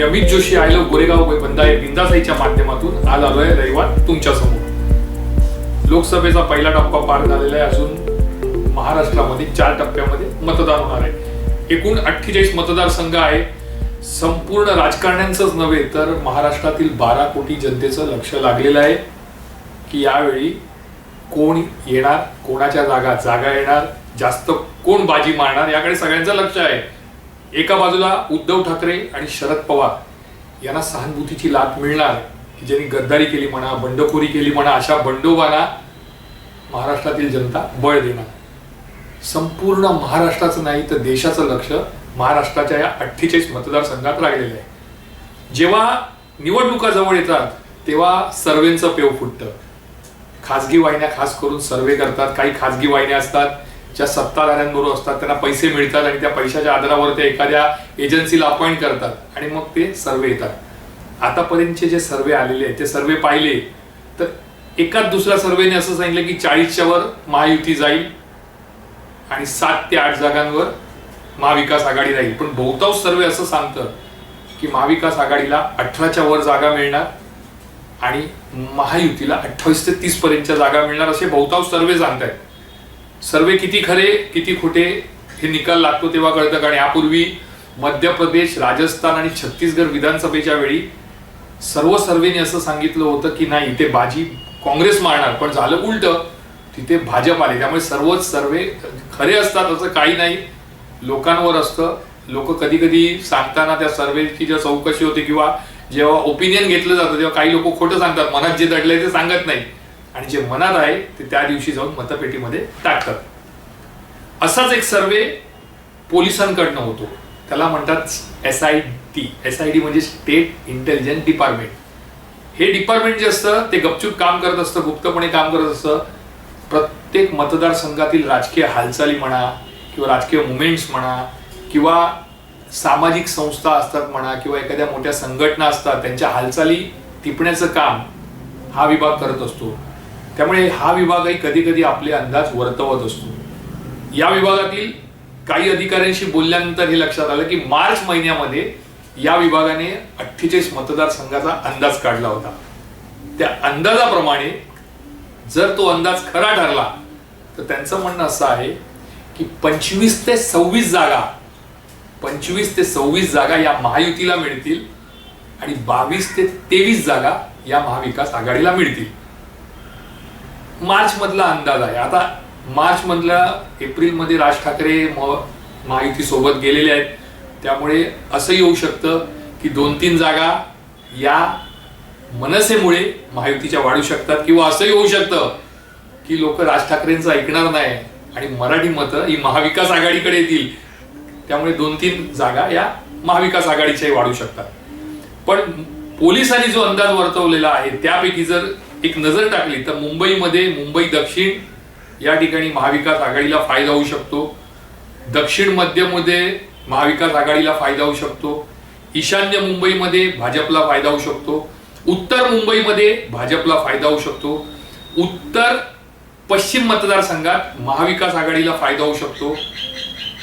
Me Amit Joshi I love Goregaon बंदाय बिंदासाईच्या माध्यमातून आज आलोय रविवार तुमच्यासमोर. लोकसभेचा पहिला टप्पा पार झालेला आहे अजून. महाराष्ट्रामध्ये चार टप्प्यामध्ये मतदान होणार आहे. एकूण अठ्ठेचाळीस मतदारसंघ आहे. संपूर्ण राजकारण्यांचंच नव्हे तर महाराष्ट्रातील बारा कोटी जनतेचं लक्ष लागलेलं आहे की यावेळी कोण येणार कोणाच्या जागा जागा येणार जास्त कोण बाजी मारणार याकडे सगळ्यांचं लक्ष आहे. एका बाजूला उद्धव ठाकरे आणि शरद पवार यांना सहानुभूतीची लाट मिळणार की ज्यांनी गद्दारी केली म्हणा बंडखोरी केली म्हणा अशा बंडोबांना महाराष्ट्रातील जनता बळ देणार. संपूर्ण महाराष्ट्राचं नाही तर देशाचं लक्ष महाराष्ट्राच्या या अठ्ठेचाळीस मतदारसंघात राहिलेलं आहे. जेव्हा निवडणुका जवळ येतात तेव्हा सर्वेंचं पेव फुटतं. खाजगी वाहिन्या खास करून सर्वे करतात काही खाजगी वाहिन्या असतात ज्या सत्ताधाऱ्यांबरोबर असतात त्यांना पैसे मिळतात आणि त्या पैशाच्या आधारावर ते एखाद्या एजन्सीला अपॉइंट करतात. आणि मग ते सर्वे येतात. आतापर्यंतचे जे सर्वे आलेले आहेत ते सर्वे पाहिले तर एकाच दुसऱ्या सर्वेने असं सांगितलं की चाळीसच्या वर महायुती जाईल आणि सात ते आठ जागांवर महाविकास आघाडी राहील. पण बहुतांश सर्वे असं सांगतं की महाविकास आघाडीला अठराच्या वर जागा मिळणार आणि महायुतीला अठ्ठावीस ते तीस पर्यंतच्या जागा मिळणार असे बहुतांश सर्वे सांगत आहेत सर्वे किती खरे किती खोटे हे निकाल लागतो तेव्हा कळतं. कारण यापूर्वी मध्य प्रदेश राजस्थान आणि छत्तीसगड विधानसभेच्या वेळी सर्व सर्वेने असं सांगितलं होतं की नाही इथे बाजी काँग्रेस मारणार. पण झालं उलट तिथे भाजप आले. त्यामुळे सर्वच सर्वे खरे असतात असं काही नाही. लोकांवर असतं. लोक कधी कधी सांगताना त्या सर्वेची जेव्हा चौकशी होते किंवा जेव्हा ओपिनियन घेतलं जातं तेव्हा काही लोक खोटं सांगतात. मनात जे दडलंय ते सांगत नाही आणि जे मनात आहे ते त्या दिवशी जाऊन मतपेटीमध्ये टाकतात. असाच एक सर्वे पोलिसांकडनं होतो. त्याला म्हणतात S I T S I D म्हणजे स्टेट इंटेलिजन्स डिपार्टमेंट हे डिपार्टमेंट जे असतं ते गपचूप काम करत असतं गुप्तपणे काम करत असतं. प्रत्येक मतदारसंघातील राजकीय हालचाली म्हणा किंवा राजकीय मुवमेंट्स म्हणा किंवा सामाजिक संस्था असतात म्हणा किंवा एखाद्या मोठ्या संघटना असतात त्यांच्या हालचाली टिपण्याचं काम हा विभाग करत असतो. त्यामुळे हा विभागही कधी कधी आपले अंदाज वर्तवत असतो. या विभागातील काही अधिकाऱ्यांशी बोलल्यानंतर हे लक्षात आलं की मार्च महिन्यामध्ये या विभागाने अठ्ठेचाळीस मतदारसंघाचा अंदाज काढला होता. त्या अंदाजाप्रमाणे जर तो अंदाज खरा ठरला तर त्यांचं म्हणणं असं आहे की पंचवीस ते सव्वीस जागा पंचवीस ते सव्वीस जागा या महायुतीला मिळतील आणि बावीस ते तेवीस जागा या महाविकास आघाडीला मिळतील. मार्च मधला अंदाज आहे. आता मार्च मधल्या एप्रिलमध्ये राज ठाकरे म- महायुती सोबत गेलेले आहेत. त्यामुळे असं येऊ शकतं की दोन तीन जागा या मनसेमुळे महायुतीच्या वाढू शकतात किंवा असंही होऊ शकतं की लोक राज ठाकरेंचं ऐकणार नाही आणि मराठी मतं ही महाविकास आघाडीकडे येतील. त्यामुळे दोन तीन जागा या महाविकास आघाडीच्याही वाढू शकतात. पण पोलिसांनी जो अंदाज वर्तवलेला आहे त्यापैकी जर एक नजर टाकली तर मुंबईमध्ये मुंबई दक्षिण या ठिकाणी महाविकास आघाडीला फायदा होऊ शकतो. दक्षिण मध्यमध्ये महाविकास आघाडीला फायदा होऊ शकतो. ईशान्य मुंबईमध्ये भाजपला फायदा होऊ शकतो. उत्तर मुंबईमध्ये भाजपला फायदा होऊ शकतो. उत्तर पश्चिम मतदारसंघात महाविकास आघाडीला फायदा होऊ शकतो.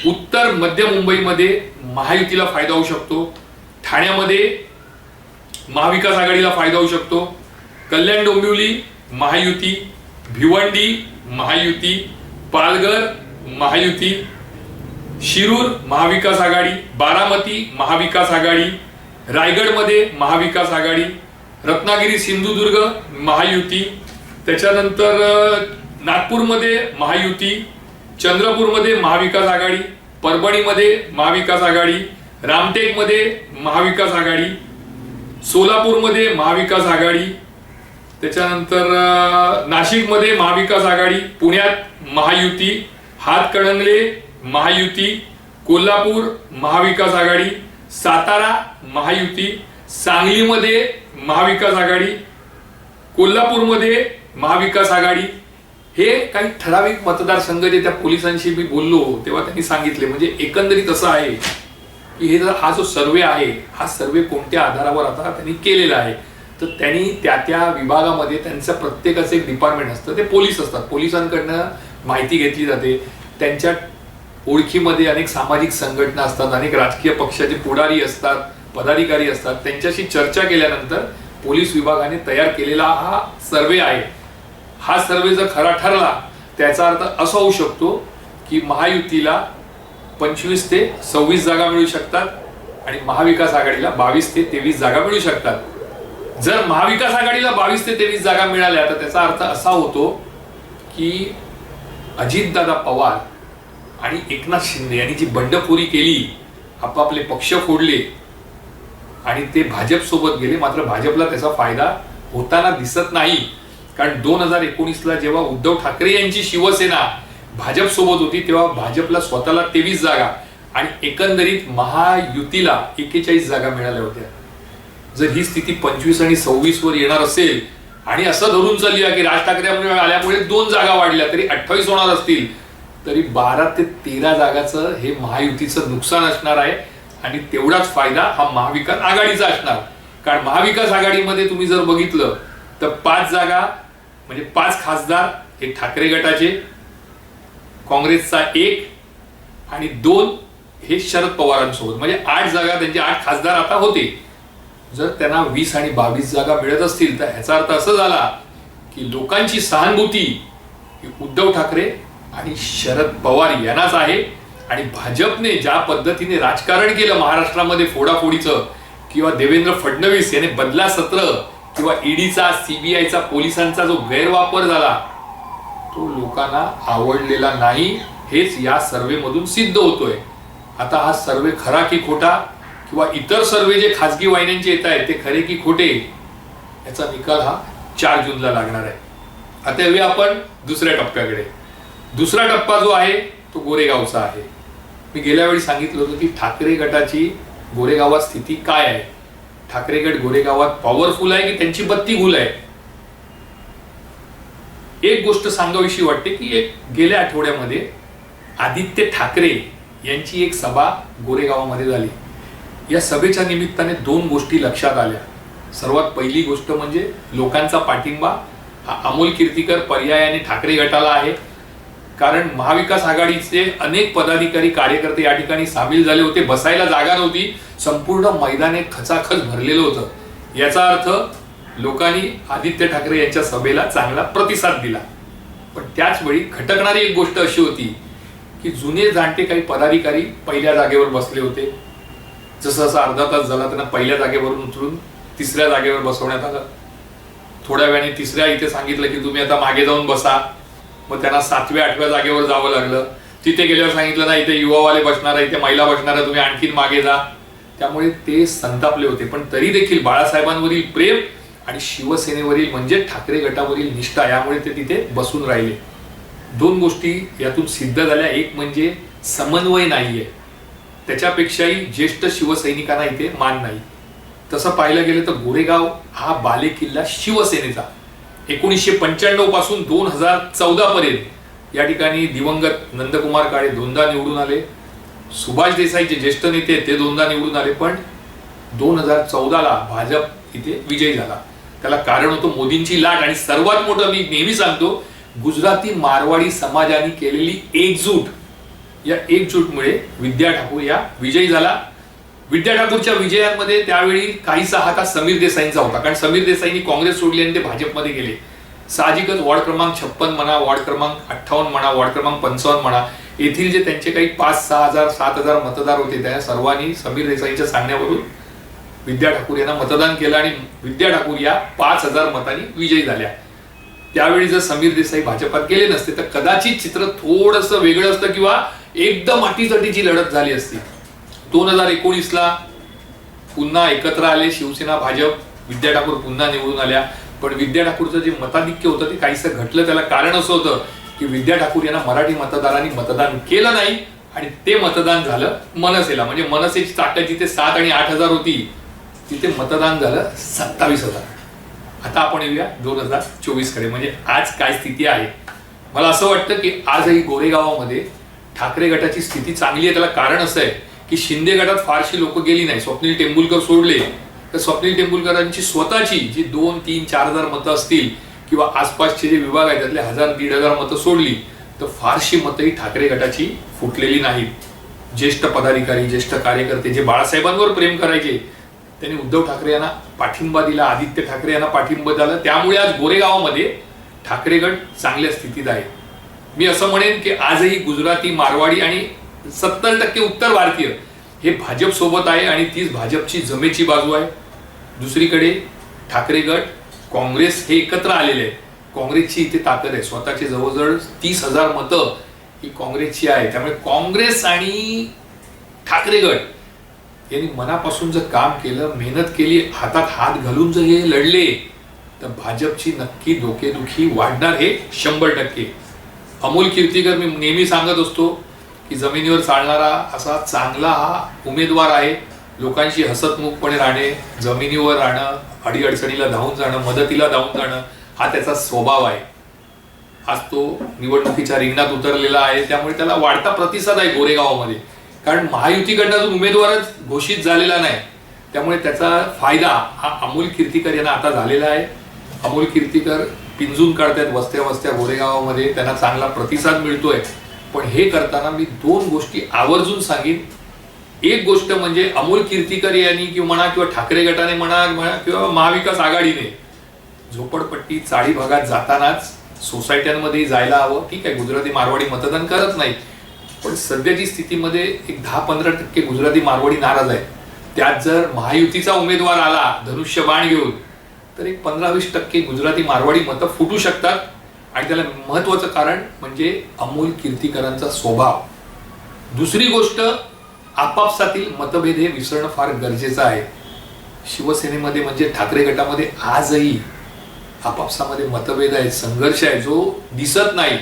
उत्तर मध्य मुंबईमध्ये महायुतीला फायदा होऊ शकतो. ठाण्यामध्ये महाविकास आघाडीला फायदा होऊ शकतो. कल्याण डोंबिवली महायुती भिवंडी महायुती पालघर महायुती शिरूर महाविकास आघाडी बारामती महाविकास आघाडी रायगडमध्ये महाविकास आघाडी रत्नागिरी सिंधुदुर्ग महायुती त्याच्यानंतर नागपूरमध्ये महायुती चंद्रपूरमध्ये महाविकास आघाडी परभणीमध्ये महाविकास आघाडी रामटेकमध्ये महाविकास आघाडी सोलापूरमध्ये महाविकास आघाडी त्याच्यानंतर नाशिकमध्ये महाविकास आघाडी पुण्यात महायुती हातकणंगले महायुती कोल्हापूर महाविकास आघाडी सातारा महायुती सांगलीमध्ये महाविकास आघाडी कोल्हापूरमध्ये महाविकास आघाडी. हे काही ठराविक मतदारसंघ जे त्या पोलिसांशी मी बोललो तेव्हा त्यांनी सांगितले म्हणजे एकंदरीत असं आहे की हे जर हा जो सर्वे आहे हा सर्वे कोणत्या आधारावर आता त्यांनी केलेला आहे? तर त्यांनी त्या त्या विभागामध्ये त्यांचं प्रत्येकाचं एक डिपार्टमेंट असतं. ते पोलीस असतात. पोलिसांकडनं माहिती घेतली जाते. त्यांच्या ओळखीमध्ये अनेक सामाजिक संघटना असतात अनेक राजकीय पक्षाचे पुढारी असतात पदाधिकारी असतात. त्यांच्याशी चर्चा केल्यानंतर पोलीस विभागाने तयार केलेला हा सर्वे आहे. हा सर्वे जर खरा ठरला त्याचा अर्थ असा होऊ शकतो की महायुतीला पंचवीस ते सव्वीस जागा मिळू शकतात आणि महाविकास आघाडीला बावीस ते तेवीस जागा मिळू शकतात. जर महाविकास आघाडीला बावीस ते तेवीस जागा मिळाल्या तर त्याचा अर्थ असा होतो की अजितदादा पवार आणि एकनाथ शिंदे यांनी जी बंडखोरी केली आपापले पक्ष फोडले आणि ते भाजपसोबत गेले मात्र भाजपला त्याचा फायदा होताना दिसत नाही. कारण दोन हजार एकोणीसला जेव्हा उद्धव ठाकरे यांची शिवसेना भाजपसोबत होती तेव्हा भाजपला स्वतःला तेवीस जागा आणि एकंदरीत महायुतीला एकेचाळीस जागा मिळाल्या होत्या. जर ही स्थिती पंचवीस आणि सव्वीस वर येणार असेल आणि असं धरून चालूया की राज ठाकरे आल्यामुळे दोन जागा वाढल्या तरी अठ्ठावीस होणार असतील तरी बारा ते तेरा जागाचं हे महायुतीचं नुकसान असणार आहे आणि तेवढाच फायदा हा महाविकास आघाडीचा असणार. कारण महाविकास आघाडीमध्ये तुम्ही जर बघितलं तर पाच जागा म्हणजे पाच खासदार हे ठाकरे गटाचे काँग्रेसचा एक आणि दोन हे शरद पवारांसोबत. म्हणजे आठ जागा त्यांचे आठ खासदार आता होते. जर त्यांना वीस आणि बावीस जागा मिळत असतील तर ह्याचा अर्थ असं झाला की लोकांची सहानुभूती ही उद्धव ठाकरे आणि शरद पवार यांनाच आहे. आणि भाजपने ज्या पद्धतीने राजकारण केलं महाराष्ट्रामध्ये फोडाफोडीचं किंवा देवेंद्र फडणवीस याने बदला सत्र किंवा ईडीचा सीबीआयचा पोलिसांचा जो गैरवापर झाला तो लोकांना आवडलेला नाही. हेच या सर्वेमधून सिद्ध होतोय. आता हा सर्वे खरा की खोटा किंवा इतर सर्वे जे खासगी वाहिन्यांचे येत आहेत ते खरे की खोटे याचा निकाल हा चार जूनला लागणार आहे. आता येऊया आपण दुसऱ्या टप्प्याकडे. दुसरा टप्पा जो आहे तो गोरेगावचा आहे. मी गेल्या वेळी सांगितलं होतं की ठाकरे गटाची गोरेगावात स्थिती काय आहे? ठाकरे गट गोरेगावात पॉवरफुल आहे की त्यांची बत्ती गुल आहे? एक गोष्ट सांगावीशी वाटते की एक गेल्या आठवड्यामध्ये आदित्य ठाकरे यांची एक सभा गोरेगावामध्ये झाली. या सभेच्या निमित्ताने दोन गोष्टी लक्षात आल्या. सर्वात पहिली गोष्ट म्हणजे लोकांचा पाठिंबा हा अमोल कीर्तीकर पर्यायाने ठाकरे गटाला आहे. कारण महाविकास आघाडीचे अनेक पदाधिकारी कार्यकर्ते या ठिकाणी सामील झाले होते बसायला जागा नव्हती संपूर्ण मैदाने खचाखच भरलेलं होतं. याचा अर्थ लोकांनी आदित्य ठाकरे यांच्या सभेला चांगला प्रतिसाद दिला. पण त्याच वेळी खटकणारी एक गोष्ट अशी होती की जुने जाणते काही पदाधिकारी पहिल्या जागेवर बसले होते. जसं असं अर्धा तास झाला त्यांना पहिल्या जागेवरून उचलून तिसऱ्या जागेवर बसवण्यात आलं. थोड्या वेळाने तिसऱ्या इथे सांगितलं की तुम्ही आता मागे जाऊन बसा. मग त्यांना सातव्या आठव्या जागेवर जावं लागलं. तिथे गेल्यावर सांगितलं ना इथे युवावाले बसणार आहे इथे महिला बसणार आहे तुम्ही आणखीन मागे जा. त्यामुळे ते संतापले होते. पण तरी देखील बाळासाहेबांवरील प्रेम आणि शिवसेनेवरील म्हणजे ठाकरे गटावरील निष्ठा यामुळे ते तिथे बसून राहिले. दोन गोष्टी यातून सिद्ध झाल्या. एक म्हणजे समन्वय नाहीये. त्याच्यापेक्षाही ज्येष्ठ शिवसैनिकांना इथे मान नाही. तसं पाहिलं गेलं तर गोरेगाव हा बालेकिल्ला शिवसेनेचा. एकोणीसशे पंच्याण्णवपासून दोन हजार चौदा पर्यंत या ठिकाणी दिवंगत नंदकुमार काळे दोनदा निवडून आले. सुभाष देसाई जे ज्येष्ठ नेते ते दोनदा निवडून आले पण दोन हजार चौदाला भाजप इथे विजयी झाला. त्याला कारण होतं मोदींची लाट आणि सर्वात मोठं मी नेहमी सांगतो गुजराती मारवाडी समाजाने केलेली एकजूट या एकजूटमुळे विद्या ठाकूर या विजयी झाला. विद्या ठाकूरच्या विजयांमध्ये त्यावेळी काहीसा हात हा समीर देसाईंचा होता. कारण समीर देसाईंनी काँग्रेस सोडली आणि ते भाजपमध्ये गेले. साहजिकच वॉर्ड क्रमांक छप्पन म्हणा वॉर्ड क्रमांक अठ्ठावन्न म्हणा वॉर्ड क्रमांक पंचावन्न म्हणा येथील जे त्यांचे काही पाच सहा हजार सात हजार मतदार होते त्या सर्वांनी समीर देसाईंच्या सांगण्यावरून विद्या ठाकूर यांना मतदान केलं आणि विद्या ठाकूर या पाच हजार मतांनी विजयी झाल्या. त्यावेळी जर समीर देसाई भाजपात गेले नसते तर कदाचित चित्र थोडस वेगळं असतं किंवा एकदम अटीसाठी जी लढत झाली असती. दोन हजार एकोणीसला पुन्हा एकत्र आले शिवसेना भाजप विद्या ठाकूर पुन्हा निवडून आल्या. पण विद्या ठाकूरचं जे मताधिक्य होतं ते काहीसं घटलं. त्याला कारण असं होतं की विद्या ठाकूर यांना मराठी मतदारांनी मतदान केलं नाही आणि ते मतदान झालं मनसेला. म्हणजे मनसेची ताकद जिथे सात आणि आठ हजार होती तिथे मतदान झालं सत्तावीस हजार. आता आपण येऊया दोन हजार चोवीसकडे. म्हणजे आज काय स्थिती आहे? मला असं वाटतं की आजही गोरेगावामध्ये ठाकरे गटाची स्थिती चांगली आहे त्याला कारण असं आहे की शिंदे गटात फारशी लोक गेली नाही. स्वप्नील टेंबुलकर सोडले. तर स्वप्नील टेंबुलकरांची स्वतःची जी दोन तीन चार हजार मतं असतील किंवा आसपासचे जे विभाग आहेत त्यातले हजार दीड हजार मतं सोडली तर फारशी मतं ही ठाकरे गटाची फुटलेली नाहीत ज्येष्ठ पदाधिकारी ज्येष्ठ कार्यकर्ते जे बाळासाहेबांवर प्रेम करायचे त्यांनी उद्धव ठाकरे यांना पाठिंबा दिला आदित्य ठाकरे यांना पाठिंबा दिला त्यामुळे आज गोरेगावामध्ये ठाकरे गट चांगल्या स्थितीत आहे मी असं म्हणेन की आजही गुजराती मारवाडी आणि सत्तर टक्के उत्तर भारतीय हे भाजप सोबत आहे आणि तीच भाजपची जमेची बाजू आहे. दुसरीकडे ठाकरे गट काँग्रेस हे एकत्र आलेले आहे काँग्रेसची इथे ताकद आहे. स्वतःची जवळजवळ तीस हजार मतं ही काँग्रेसची आहे. त्यामुळे काँग्रेस आणि ठाकरे गट यांनी मनापासून जर काम केलं मेहनत केली हातात हात घालून जर हे लढले तर भाजपची नक्की डोकेदुखी वाढणार हे शंभर टक्के. अमोल कीर्तीकर मी नेहमी सांगत असतो की जमिनीवर चालणारा असा चांगला हा उमेदवार आहे. लोकांशी हसतमुखपणे राहणे जमिनीवर राहणं अडीअडचणीला धावून जाणं मदतीला धावून जाणं हा त्याचा स्वभाव आहे. आज तो निवडणुकीच्या रिंगणात उतरलेला आहे. त्यामुळे त्याला वाढता प्रतिसाद आहे गोरेगावामध्ये. कारण महायुतीकडनं अजून उमेदवारच घोषित झालेला नाही. त्यामुळे त्याचा फायदा हा अमोल कीर्तीकर यांना आता झालेला आहे. अमोल कीर्तीकर पिंजून काढतायत वस्त्या वस्त्या गोरेगावामध्ये. त्यांना चांगला प्रतिसाद मिळतोय. पण हे करताना मी दोन गोष्टी आवर्जून सांगेन. एक गोष्ट म्हणजे अमोल कीर्तीकर यांनी किंवा म्हणा किंवा ठाकरे गटाने म्हणा म्हणा किंवा महाविकास आघाडीने झोपडपट्टी चाळी भागात जातानाच सोसायट्यांमध्ये जायला हवं. ठीक आहे गुजराती मारवाडी मतदान करत नाही पण सध्याची स्थितीमध्ये एक दहा पंधरा टक्के गुजराती मारवाडी नाराज आहे त्यात जर महायुतीचा उमेदवार आला धनुष्यबाण घेऊन तर एक पंधरा वीस टक्के गुजराती मारवाडी मतं फुटू शकतात. आणि त्याला महत्वाचं कारण म्हणजे अमोल कीर्तीकरांचा स्वभाव. दुसरी गोष्ट आपापसातील मतभेद हे विसरणं फार गरजेचं आहे. शिवसेनेमध्ये म्हणजे ठाकरे गटामध्ये आजही आपापसामध्ये मतभेद आहेत संघर्ष आहे जो दिसत नाही.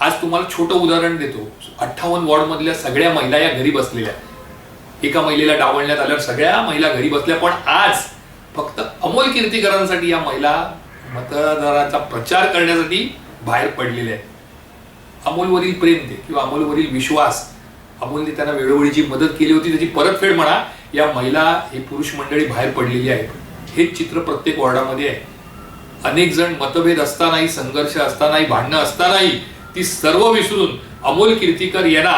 आज तुम्हाला छोटं उदाहरण देतो. अठ्ठावन्न वॉर्डमधल्या सगळ्या महिला या घरी बसलेल्या. एका महिलेला डावलण्यात आल्यावर सगळ्या महिला घरी बसल्या पण आज फक्त अमोल कीर्तीकरांसाठी या महिला मतदारांचा प्रचार करण्यासाठी बाहेर पडलेल्या आहेत. अमोलवरील प्रेम ते किंवा अमोलवरील विश्वास अमोलने त्यांना वेळोवेळी जी मदत केली होती त्याची परतफेड म्हणा या महिला हे पुरुष मंडळी बाहेर पडलेली आहेत. हेच चित्र प्रत्येक वॉर्डामध्ये आहे. अनेक जण मतभेद असतानाही संघर्ष असतानाही भांडणं असतानाही ती सर्व विसरून अमोल कीर्तीकर यांना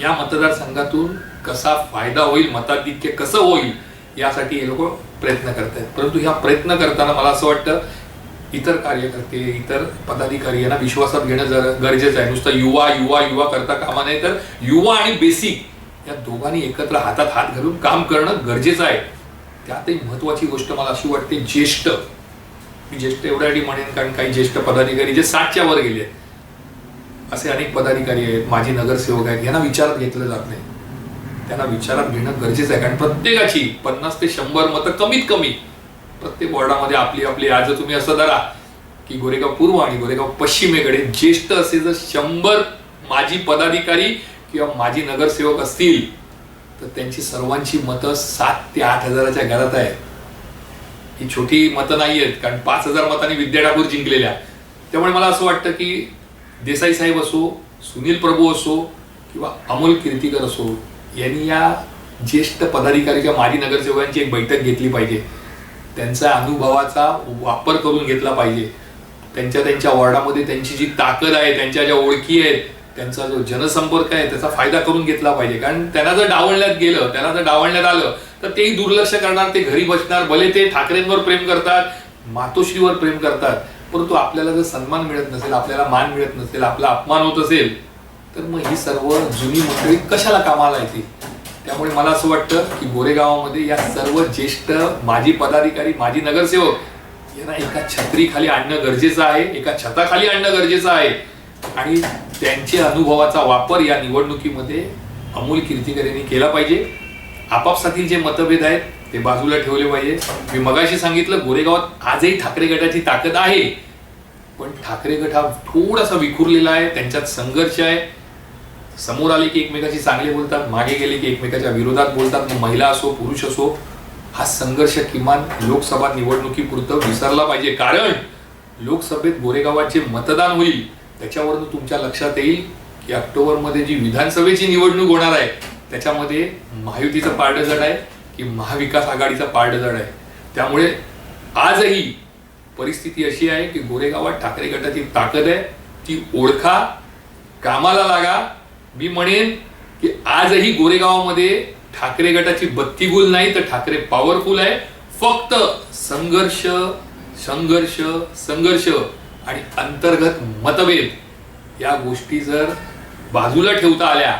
या मतदारसंघातून कसा फायदा होईल मताधिक्य कसं होईल यासाठी हे लोक प्रयत्न करत आहेत परंतु ह्या प्रयत्न करताना मला असं वाटतं इतर कार्यकर्ते इतर पदाधिकारी यांना विश्वासात घेणं जर गरजेचं आहे. नुसतं युवा युवा युवा करता कामा नाही तर युवा आणि बेसिक या दोघांनी एकत्र हातात हात घालून काम करणं गरजेचं आहे. त्यातही महत्वाची गोष्ट मला अशी वाटते ज्येष्ठ. मी ज्येष्ठ एवढ्यासाठी म्हणेन कारण काही ज्येष्ठ पदाधिकारी जे साठच्या वर गेले आहेत असे अनेक पदाधिकारी आहेत माजी नगरसेवक आहेत यांना विचारात घेतलं जात नाही. त्यांना विचारात घेणं गरजेचं आहे. कारण प्रत्येकाची पन्नास ते शंभर मतं कमीत कमी. प्रत्येक वॉर्डामध्ये आपली आपली आज तुम्ही असं धरा की गोरेगाव पूर्व आणि गोरेगाव पश्चिमेकडे ज्येष्ठ असे जर शंभर माजी पदाधिकारी किंवा माजी नगरसेवक असतील तर त्यांची सर्वांची मतं सात ते आठ हजाराच्या घरात आहेत. ही छोटी मतं नाही आहेत कारण पाच हजार मतांनी विद्या ठाकूर जिंकलेल्या. त्यामुळे मला असं वाटतं की देसाई साहेब असो सुनील प्रभू असो किंवा अमोल कीर्तीकर असो यांनी या ज्येष्ठ पदाधिकारी किंवा माजी नगरसेवकांची एक बैठक घेतली पाहिजे. त्यांचा अनुभवाचा वापर करून घेतला पाहिजे. त्यांच्या त्यांच्या वॉर्डामध्ये त्यांची जी ताकद आहे त्यांच्या ज्या ओळखी आहेत त्यांचा जो जनसंपर्क आहे त्याचा फायदा करून घेतला पाहिजे. कारण त्यांना जर डावलण्यात गेलं त्यांना जर डावलण्यात आलं तर तेही दुर्लक्ष करणार ते घरी बसणार भले ते ठाकरेंवर प्रेम करतात मातोश्रीवर प्रेम करतात परंतु आपल्याला जर सन्मान मिळत नसेल आपल्याला मान मिळत नसेल आपला अपमान होत असेल तर मग ही सर्व जुनी मंडळी कशाला कामाला येते? त्यामुळे मला असं वाटतं की गोरेगावामध्ये या सर्व ज्येष्ठ माजी पदाधिकारी माजी नगरसेवक यांना एका छत्रीखाली आणणं गरजेचं आहे एका छताखाली आणणं गरजेचं आहे. आणि त्यांच्या अनुभवाचा वापर या निवडणुकीमध्ये अमोल कीर्तीकर यांनी केला पाहिजे. आपापसातील जे मतभेद आहेत ते बाजूला ठेवले पाहिजे. मी मगाशी सांगितलं गोरेगावात आजही ठाकरे गटाची ताकद आहे. पण ठाकरे गट हा थोडासा विखुरलेला आहे त्यांच्यात संघर्ष आहे. समोर आले की एकमेकाशी चांगले बोलतात मागे गेले की एकमेकाच्या विरोधात बोलतात मग महिला असो पुरुष असो हा संघर्ष किमान लोकसभा निवडणुकीपुरतं विसरला पाहिजे. कारण लोकसभेत गोरेगावात जे मतदान होईल. त्याच्यावरून तुमच्या लक्षात येईल की ऑक्टोबरमध्ये जी विधानसभेची निवडणूक होणार आहे त्याच्यामध्ये महायुतीचं पारडं जड आहे की महाविकास आघाडीचं पारडं जड आहे. त्यामुळे आजही परिस्थिती अशी आहे की गोरेगावात ठाकरे गटाची ताकद आहे ती ओळखा कामाला लागा मी म्हणेन की आजही गोरेगावामध्ये ठाकरे गटाची बत्ती गुल नाही तर ठाकरे पॉवरफुल आहे. फक्त संघर्ष संघर्ष संघर्ष आणि अंतर्गत मतभेद या गोष्टी जर बाजूला ठेवता आल्या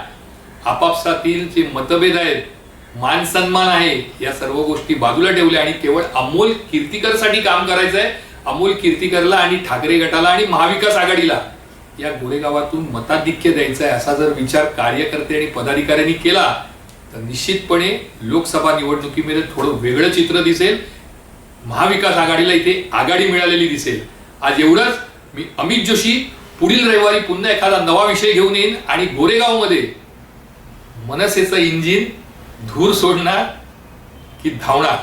आपापसातील जे मतभेद आहेत मान सन्मान आहे या सर्व गोष्टी बाजूला ठेवल्या आणि केवळ अमोल कीर्तीकरसाठी काम करायचं आहे अमोल कीर्तीकरला आणि ठाकरे गटाला आणि महाविकास आघाडीला. या गोरेगावातून मताधिक्य द्यायचा आहे असा जर विचार कार्यकर्ते आणि पदाधिकाऱ्यांनी केला तर निश्चितपणे लोकसभा निवडणुकीमध्ये थोडं वेगळं चित्र दिसेल. महाविकास आघाडीला इथे आघाडी मिळालेली दिसेल. आज एवढंच. मी अमित जोशी पुढील रविवारी पुन्हा एखादा नवा विषय घेऊन येईन आणि गोरेगावमध्ये मनसेचं इंजिन धूर सोडणार की धावणार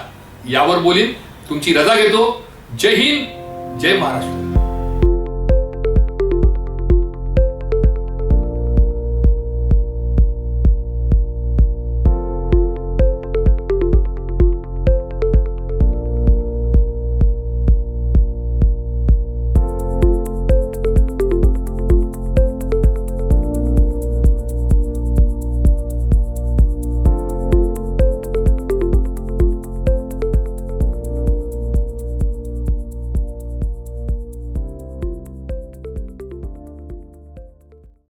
यावर बोलीन. तुमची रजा घेतो. जय हिंद. जय महाराष्ट्र.